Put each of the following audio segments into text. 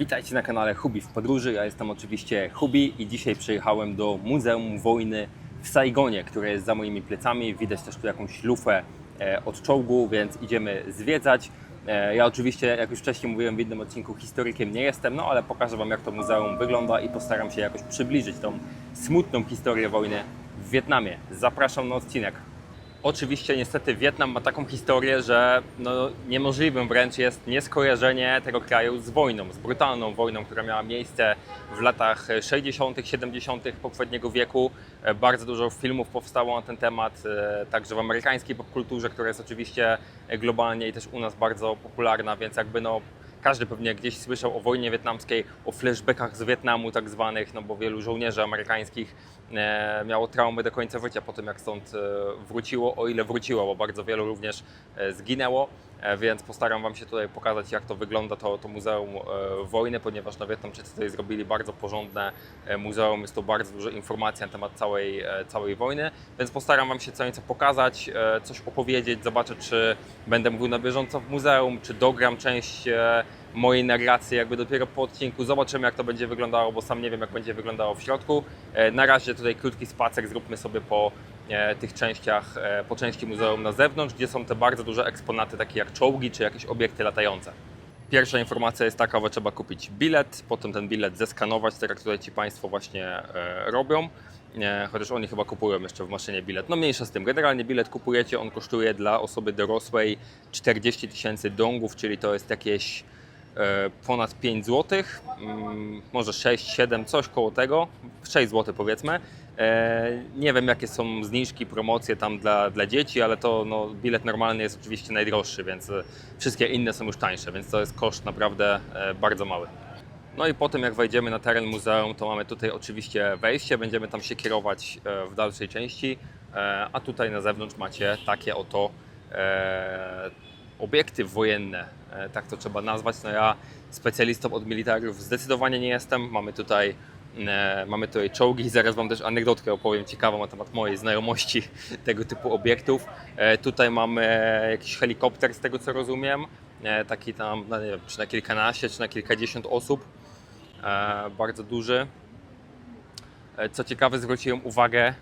Witajcie na kanale Hubi w podróży. Ja jestem oczywiście Hubi i dzisiaj przyjechałem do Muzeum Wojny w Saigonie, które jest za moimi plecami. Widać też tu jakąś lufę e, od czołgu, więc idziemy zwiedzać. E, Ja oczywiście, jak już wcześniej mówiłem w innym odcinku, historykiem nie jestem, no ale pokażę Wam jak to muzeum wygląda i postaram się jakoś przybliżyć tą smutną historię wojny w Wietnamie. Zapraszam na odcinek. Oczywiście niestety Wietnam ma taką historię, że no, niemożliwym wręcz jest nieskojarzenie tego kraju z wojną, z brutalną wojną, która miała miejsce w latach 60., 70. poprzedniego wieku. E, Bardzo dużo filmów powstało na ten temat, e, także w amerykańskiej popkulturze, która jest oczywiście globalnie i też u nas bardzo popularna, więc jakby no każdy pewnie gdzieś słyszał o wojnie wietnamskiej, o flashbackach z Wietnamu tak zwanych, no bo wielu żołnierzy amerykańskich e, miało traumy do końca życia po tym, jak stąd e, wróciło, o ile wróciło, bo bardzo wielu również e, zginęło. E, Więc postaram Wam się tutaj pokazać, jak to wygląda to, to Muzeum e, Wojny, ponieważ no, Wietnamczycy tutaj zrobili bardzo porządne e, muzeum. Jest tu bardzo dużo informacji na temat całej, całej wojny, więc postaram Wam się co nieco pokazać, coś opowiedzieć, zobaczę, czy będę mówił na bieżąco w muzeum, czy dogram część mojej narracji jakby dopiero po odcinku. Zobaczymy, jak to będzie wyglądało, bo sam nie wiem, jak będzie wyglądało w środku. E, Na razie tutaj krótki spacer zróbmy sobie po e, tych częściach, e, po części muzeum na zewnątrz, gdzie są te bardzo duże eksponaty, takie jak czołgi czy jakieś obiekty latające. Pierwsza informacja jest taka, że trzeba kupić bilet, potem ten bilet zeskanować, tak jak tutaj Ci Państwo właśnie robią. E, chociaż oni chyba kupują jeszcze w maszynie bilet. No mniejsza z tym. Generalnie bilet kupujecie, on kosztuje dla osoby dorosłej 40 tysięcy dongów, czyli to jest jakieś ponad 5 zł, mm, może 6, 7, coś koło tego, 6 zł powiedzmy. E, Nie wiem jakie są zniżki, promocje tam dla, dla dzieci, ale to no, bilet normalny jest oczywiście najdroższy, więc e, wszystkie inne są już tańsze, więc to jest koszt naprawdę e, bardzo mały. No i potem jak wejdziemy na teren muzeum, to mamy tutaj oczywiście wejście, będziemy tam się kierować e, w dalszej części, e, a tutaj na zewnątrz macie takie oto e, obiekty wojenne, e, tak to trzeba nazwać. No ja specjalistą od militariów zdecydowanie nie jestem. Mamy tutaj, e, mamy tutaj czołgi. Zaraz Wam też anegdotkę opowiem ciekawą na temat mojej znajomości tego typu obiektów. E, tutaj mamy jakiś helikopter, z tego co rozumiem. Taki tam, no nie wiem, czy na kilkanaście, czy na kilkadziesiąt osób. Bardzo duży. Co ciekawe, zwróciłem uwagę,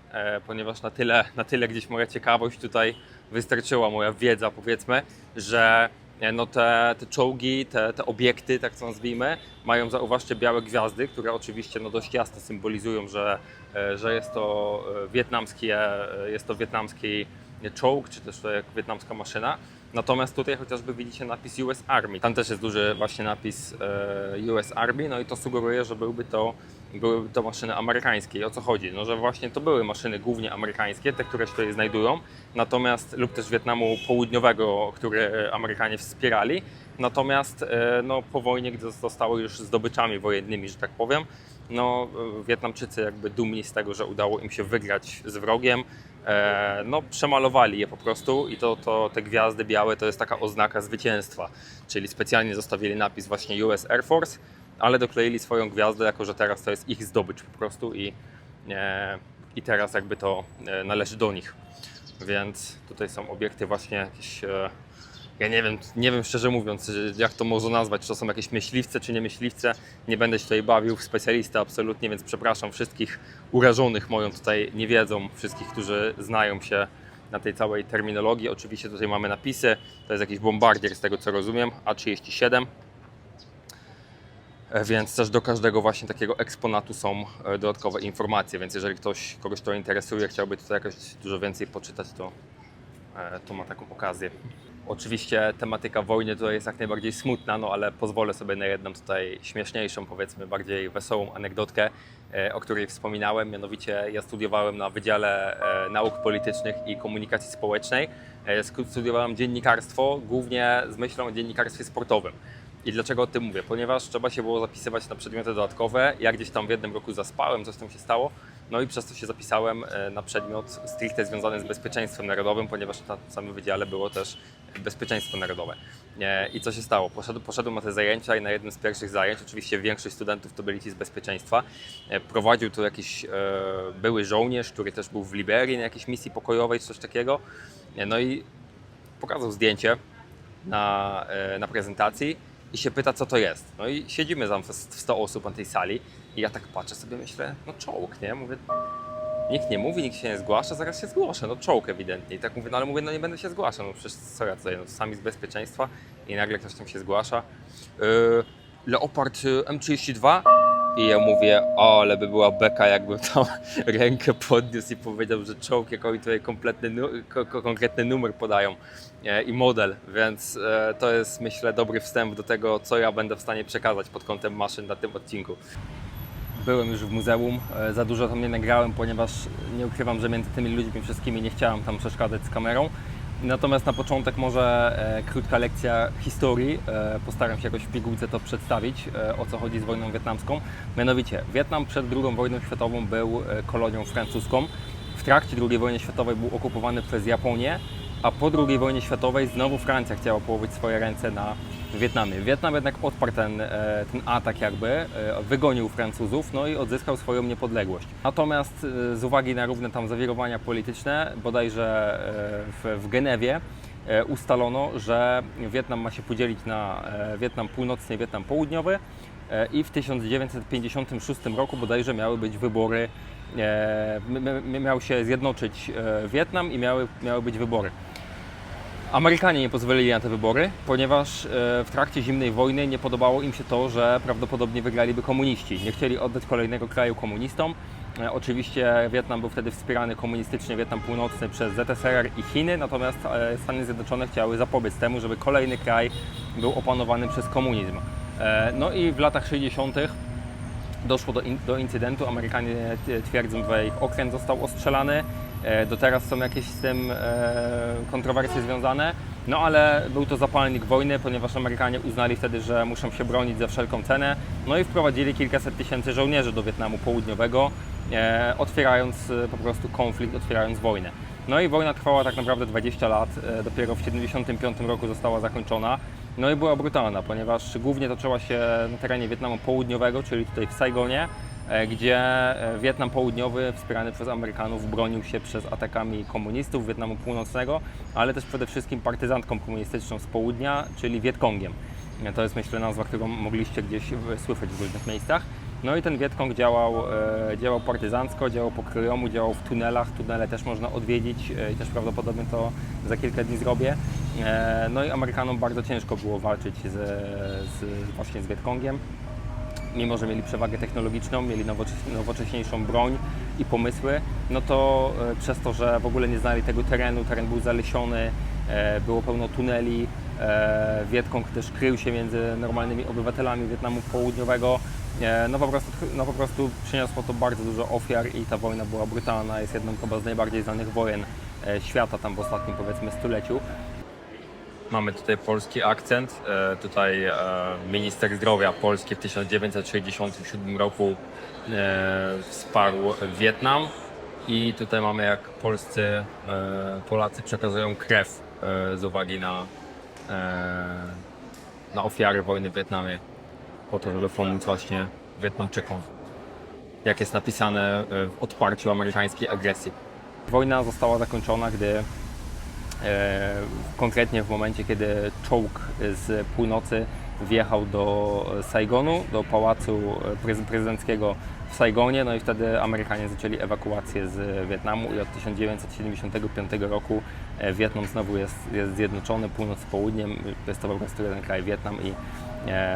ponieważ na tyle, na tyle gdzieś moja ciekawość tutaj wystarczyła, moja wiedza powiedzmy, że e, no te, te czołgi, te, te obiekty, tak to nazwijmy, mają zauważcie białe gwiazdy, które oczywiście no dość jasno symbolizują, że, e, że jest to e, wietnamski, e, jest to wietnamski czołg, czy też to jak wietnamska maszyna. Natomiast tutaj chociażby widzicie napis US Army. Tam też jest duży właśnie napis e, US Army, no i to sugeruje, że byłby to, byłyby to maszyny amerykańskie. I o co chodzi? No, że właśnie to były maszyny głównie amerykańskie, te, które się tutaj znajdują, natomiast lub też Wietnamu Południowego, które Amerykanie wspierali. Natomiast e, no, po wojnie, gdy zostały już zdobyczami wojennymi, że tak powiem, no, e, Wietnamczycy jakby dumni z tego, że udało im się wygrać z wrogiem, e, no, przemalowali je po prostu i to, to te gwiazdy białe to jest taka oznaka zwycięstwa, czyli specjalnie zostawili napis właśnie US Air Force, ale dokleili swoją gwiazdę, jako że teraz to jest ich zdobycz po prostu i, e, i teraz jakby to e, należy do nich. Więc tutaj są obiekty właśnie jakieś e, ja nie wiem, nie wiem szczerze mówiąc, jak to można nazwać, czy to są jakieś myśliwce, czy nie myśliwce. Nie będę się tutaj bawił w specjalistę absolutnie, więc przepraszam wszystkich urażonych moją tutaj niewiedzą, wszystkich, którzy znają się na tej całej terminologii. Oczywiście tutaj mamy napisy, to jest jakiś bombardier z tego co rozumiem, A37. E, Więc też do każdego właśnie takiego eksponatu są e, dodatkowe informacje, więc jeżeli ktoś, kogoś to interesuje, chciałby tutaj jakoś dużo więcej poczytać, to, e, to ma taką okazję. Oczywiście tematyka wojny tutaj jest jak najbardziej smutna, no ale pozwolę sobie na jedną tutaj śmieszniejszą, powiedzmy bardziej wesołą anegdotkę, e, o której wspominałem. Mianowicie ja studiowałem na Wydziale e, Nauk Politycznych i Komunikacji Społecznej. E, Studiowałem dziennikarstwo, głównie z myślą o dziennikarstwie sportowym. I dlaczego o tym mówię? Ponieważ trzeba się było zapisywać na przedmioty dodatkowe. Ja gdzieś tam w jednym roku zaspałem, coś tam się stało. No i przez to się zapisałem e, na przedmiot stricte związany z bezpieczeństwem narodowym, ponieważ na samym wydziale było też bezpieczeństwo narodowe. E, I co się stało? Poszedł, poszedłem na te zajęcia i na jednym z pierwszych zajęć, oczywiście większość studentów to byli ci z bezpieczeństwa, e, prowadził tu jakiś e, były żołnierz, który też był w Liberii na jakiejś misji pokojowej czy coś takiego. No i pokazał zdjęcie na, na prezentacji i się pyta, co to jest. No i siedzimy tam w 100 osób na tej sali i ja tak patrzę sobie, myślę, no czołg, nie? Mówię, nikt nie mówi, nikt się nie zgłasza, zaraz się zgłoszę, no czołg ewidentnie. I tak mówię, no ale mówię, no nie będę się zgłaszał, no przecież co ja tutaj, no sami z bezpieczeństwa i nagle ktoś tam się zgłasza. Yy, Leopard y, M32 i ja mówię, o, ale by była beka, jakbym tam rękę podniósł i powiedział, że czołg, jak oni tutaj konkretny numer podają e, i model, więc e, to jest myślę dobry wstęp do tego, co ja będę w stanie przekazać pod kątem maszyn na tym odcinku. Byłem już w muzeum, e, za dużo tam nie nagrałem, ponieważ nie ukrywam, że między tymi ludźmi wszystkimi nie chciałem tam przeszkadzać z kamerą. Natomiast na początek może e, krótka lekcja historii. E, postaram się jakoś w pigułce to przedstawić, e, o co chodzi z wojną wietnamską. Mianowicie, Wietnam przed II wojną światową był kolonią francuską. W trakcie II wojny światowej był okupowany przez Japonię, a po II wojnie światowej znowu Francja chciała położyć swoje ręce na Wietnamie. Wietnam jednak odparł ten, e, ten atak jakby, e, wygonił Francuzów, no i odzyskał swoją niepodległość. Natomiast e, z uwagi na różne tam zawirowania polityczne, bodajże w, w Genewie, ustalono, że Wietnam ma się podzielić na Wietnam północny i Wietnam południowy i w 1956 roku bodajże miały być wybory, miał się zjednoczyć e, Wietnam i miały, miały być wybory. Amerykanie nie pozwolili na te wybory, ponieważ e, w trakcie zimnej wojny nie podobało im się to, że prawdopodobnie wygraliby komuniści. Nie chcieli oddać kolejnego kraju komunistom. E, Oczywiście Wietnam był wtedy wspierany komunistycznie, Wietnam Północny przez ZSRR i Chiny, natomiast e, Stany Zjednoczone chciały zapobiec temu, żeby kolejny kraj był opanowany przez komunizm. E, No i w latach 60 doszło do, in, do incydentu. Amerykanie t- twierdzą, że ich okręt został ostrzelany. E, Do teraz są jakieś z tym e, kontrowersje związane. No ale był to zapalnik wojny, ponieważ Amerykanie uznali wtedy, że muszą się bronić za wszelką cenę. No i wprowadzili kilkaset tysięcy żołnierzy do Wietnamu Południowego, e, otwierając e, po prostu konflikt, otwierając wojnę. No i wojna trwała tak naprawdę 20 lat, e, dopiero w 1975 roku została zakończona. No i była brutalna, ponieważ głównie toczyła się na terenie Wietnamu Południowego, czyli tutaj w Saigonie, e, gdzie e, Wietnam Południowy, wspierany przez Amerykanów, bronił się przed atakami komunistów Wietnamu Północnego, ale też przede wszystkim partyzantką komunistyczną z południa, czyli Wietkongiem. E, To jest myślę nazwa, którą mogliście gdzieś słyszeć w różnych miejscach. No i ten Wietkong działał, działał partyzancko, działał po kryjomu, działał w tunelach. Tunele też można odwiedzić i też prawdopodobnie to za kilka dni zrobię. E, no i Amerykanom bardzo ciężko było walczyć z, z, właśnie z Wietkongiem. Mimo, że mieli przewagę technologiczną, mieli nowocześ- nowocześniejszą broń i pomysły, no to e, przez to, że w ogóle nie znali tego terenu, teren był zalesiony, e, było pełno tuneli, Wietkong też krył się między normalnymi obywatelami Wietnamu Południowego, no po, prostu, no po prostu przyniosło to bardzo dużo ofiar i ta wojna była brutalna, jest jedną chyba z najbardziej znanych wojen świata tam w ostatnim powiedzmy stuleciu. Mamy tutaj polski akcent. E, Tutaj e, minister zdrowia Polski w 1967 roku e, wsparł Wietnam i tutaj mamy jak polscy e, Polacy przekazują krew e, z uwagi na, e, na ofiary wojny w Wietnamie po to, żeby pomóc właśnie Wietnamczykom. Jak jest napisane e, w odparciu amerykańskiej agresji. Wojna została zakończona, gdy E, konkretnie w momencie, kiedy czołg z północy wjechał do Saigonu, do pałacu prez- prezydenckiego w Saigonie, no i wtedy Amerykanie zaczęli ewakuację z Wietnamu i od 1975 roku e, Wietnam znowu jest, jest zjednoczony północ z południem, jest to po prostu jeden kraj Wietnam i E,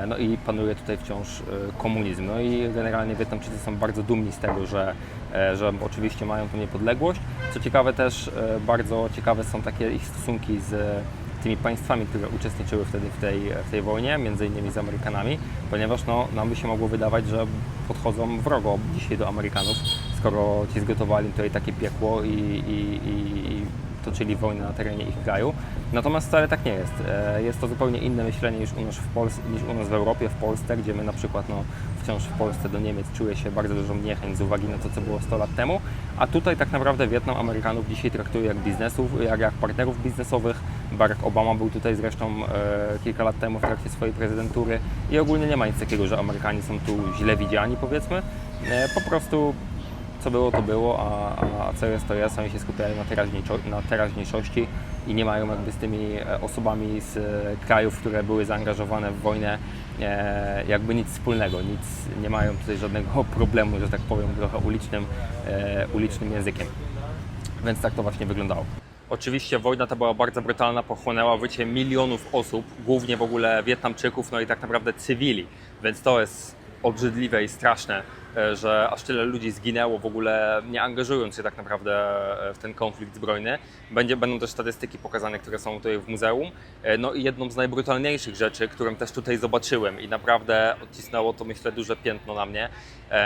No i panuje tutaj wciąż e, komunizm. No i generalnie Wietnamczycy są bardzo dumni z tego, że, e, że oczywiście mają tą niepodległość. Co ciekawe też, e, bardzo ciekawe są takie ich stosunki z tymi państwami, które uczestniczyły wtedy w tej, w tej wojnie, między innymi z Amerykanami, ponieważ no, nam by się mogło wydawać, że podchodzą wrogo dzisiaj do Amerykanów, skoro ci zgotowali tutaj takie piekło i, i, i toczyli wojnę na terenie ich kraju. Natomiast wcale tak nie jest. E, Jest to zupełnie inne myślenie niż u nas w, Pols- niż u nas w Europie, w Polsce, gdzie my na przykład no, wciąż w Polsce do Niemiec czuje się bardzo dużą niechęć z uwagi na to, co było 100 lat temu. A tutaj tak naprawdę Wietnam Amerykanów dzisiaj traktuje jak biznesów, jak, jak partnerów biznesowych. Barack Obama był tutaj zresztą e, kilka lat temu w trakcie swojej prezydentury i ogólnie nie ma nic takiego, że Amerykanie są tu źle widziani powiedzmy. E, po prostu co było, to było, a, a, co jest, to jest. Oni się skupiają na, teraźniejszo- na teraźniejszości i nie mają jakby z tymi e, osobami z e, krajów, które były zaangażowane w wojnę e, jakby nic wspólnego, nic, nie mają tutaj żadnego problemu, że tak powiem, trochę ulicznym, ulicznym językiem. Więc tak to właśnie wyglądało. Oczywiście wojna ta była bardzo brutalna, pochłonęła życie milionów osób, głównie w ogóle Wietnamczyków, no i tak naprawdę cywili, więc to jest obrzydliwe i straszne, e, że aż tyle ludzi zginęło w ogóle nie angażując się tak naprawdę e, w ten konflikt zbrojny. Będzie, będą też statystyki pokazane, które są tutaj w muzeum. E, No i jedną z najbrutalniejszych rzeczy, którą też tutaj zobaczyłem i naprawdę odcisnęło to myślę duże piętno na mnie,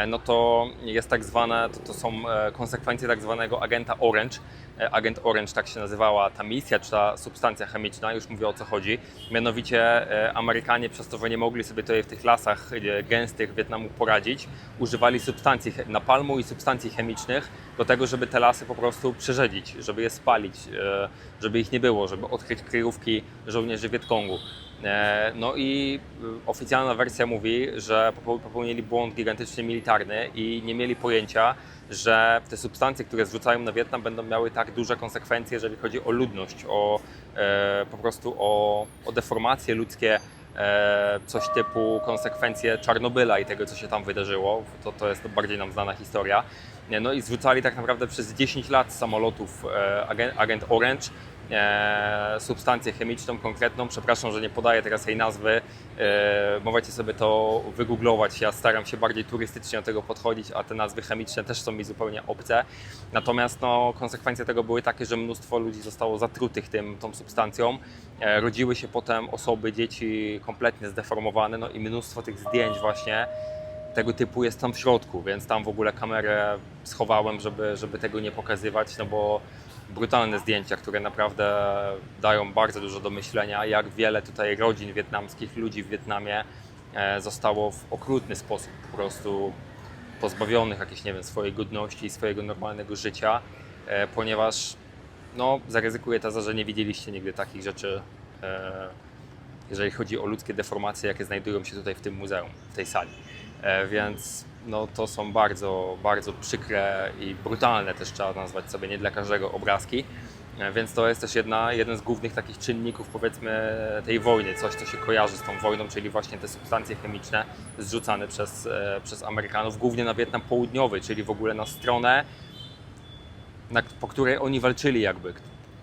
no to jest tak zwane, to, to są konsekwencje tak zwanego agenta Orange. E, Agent Orange tak się nazywała ta misja, czy ta substancja chemiczna, już mówię o co chodzi. Mianowicie e, Amerykanie przez to, że nie mogli sobie tutaj w tych lasach e, gęstych Wietnamu poradzić, używali substancji napalmu i substancji chemicznych do tego, żeby te lasy po prostu przerzedzić, żeby je spalić, żeby ich nie było, żeby odkryć kryjówki żołnierzy Wietkongu. No i oficjalna wersja mówi, że popeł- popełnili błąd gigantyczny militarny i nie mieli pojęcia, że te substancje, które zrzucają na Wietnam, będą miały tak duże konsekwencje, jeżeli chodzi o ludność, o e, po prostu o, o deformacje ludzkie, e, coś typu konsekwencje Czarnobyla i tego, co się tam wydarzyło. To, to jest bardziej nam znana historia. No i zrzucali tak naprawdę przez 10 lat samolotów e, agent, agent Orange e, substancję chemiczną konkretną. Przepraszam, że nie podaję teraz jej nazwy. E, możecie sobie to wygooglować. Ja staram się bardziej turystycznie do tego podchodzić, a te nazwy chemiczne też są mi zupełnie obce. Natomiast no, konsekwencje tego były takie, że mnóstwo ludzi zostało zatrutych tym, tą substancją. E, rodziły się potem osoby, dzieci kompletnie zdeformowane, no i mnóstwo tych zdjęć właśnie tego typu jest tam w środku, więc tam w ogóle kamerę schowałem, żeby, żeby tego nie pokazywać, no bo brutalne zdjęcia, które naprawdę dają bardzo dużo do myślenia, jak wiele tutaj rodzin wietnamskich, ludzi w Wietnamie e, zostało w okrutny sposób po prostu pozbawionych jakiejś, nie wiem, swojej godności i swojego normalnego życia, e, ponieważ no, zaryzykuję tezę, że nie widzieliście nigdy takich rzeczy, e, jeżeli chodzi o ludzkie deformacje, jakie znajdują się tutaj w tym muzeum, w tej sali. E, Więc no, to są bardzo, bardzo przykre i brutalne też trzeba nazwać sobie, nie dla każdego obrazki. E, Więc to jest też jedna, jeden z głównych takich czynników powiedzmy tej wojny, coś co się kojarzy z tą wojną, czyli właśnie te substancje chemiczne zrzucane przez, e, przez Amerykanów, głównie na Wietnam Południowy, czyli w ogóle na stronę, na, po której oni walczyli jakby,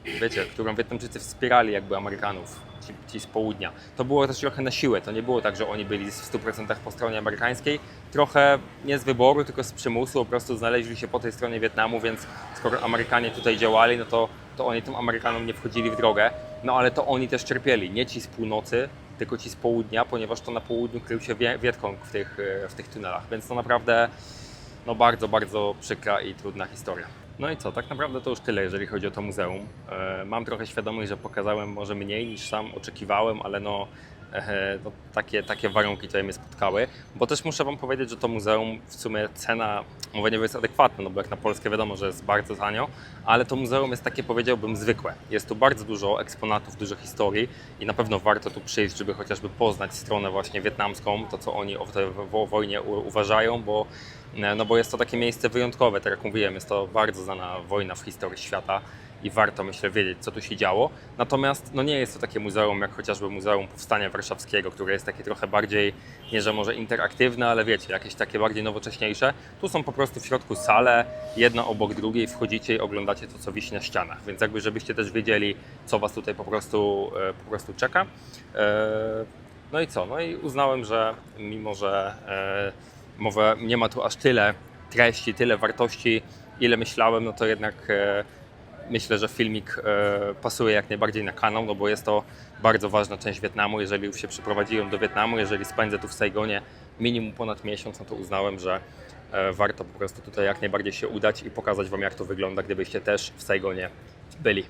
wiecie, którą Wietnamczycy wspierali jakby Amerykanów, ci, ci z południa. To było też trochę na siłę, to nie było tak, że oni byli w 100% po stronie amerykańskiej, trochę nie z wyboru, tylko z przymusu, po prostu znaleźli się po tej stronie Wietnamu, więc skoro Amerykanie tutaj działali, no to, to oni tym Amerykanom nie wchodzili w drogę, no ale to oni też cierpieli, nie ci z północy, tylko ci z południa, ponieważ to na południu krył się Wie- Wietkong w tych, e, w tych tunelach, więc to naprawdę no bardzo, bardzo przykra i trudna historia. No i co, tak naprawdę to już tyle, jeżeli chodzi o to muzeum. E, Mam trochę świadomość, że pokazałem może mniej niż sam oczekiwałem, ale no, no takie, takie warunki tutaj mnie spotkały. Bo też muszę Wam powiedzieć, że to muzeum w sumie cena, mówię nie jest adekwatna, no bo jak na Polskę wiadomo, że jest bardzo tanio, ale to muzeum jest takie powiedziałbym zwykłe. Jest tu bardzo dużo eksponatów, dużo historii i na pewno warto tu przyjść, żeby chociażby poznać stronę właśnie wietnamską, to co oni o tej wo- wojnie uważają, bo no bo jest to takie miejsce wyjątkowe, tak jak mówiłem, jest to bardzo znana wojna w historii świata i warto, myślę, wiedzieć, co tu się działo. Natomiast no nie jest to takie muzeum jak chociażby Muzeum Powstania Warszawskiego, które jest takie trochę bardziej, nie że może interaktywne, ale wiecie, jakieś takie bardziej nowocześniejsze. Tu są po prostu w środku sale, jedna obok drugiej, wchodzicie i oglądacie to, co wisi na ścianach, więc jakby żebyście też wiedzieli, co Was tutaj po prostu, e, po prostu czeka. E, No i co? No i uznałem, że mimo, że e, może nie ma tu aż tyle treści, tyle wartości, ile myślałem, no to jednak myślę, że filmik e, pasuje jak najbardziej na kanał, no bo jest to bardzo ważna część Wietnamu. Jeżeli już się przyprowadziłem do Wietnamu, jeżeli spędzę tu w Saigonie minimum ponad miesiąc, no to uznałem, że e, warto po prostu tutaj jak najbardziej się udać i pokazać Wam, jak to wygląda, gdybyście też w Saigonie byli.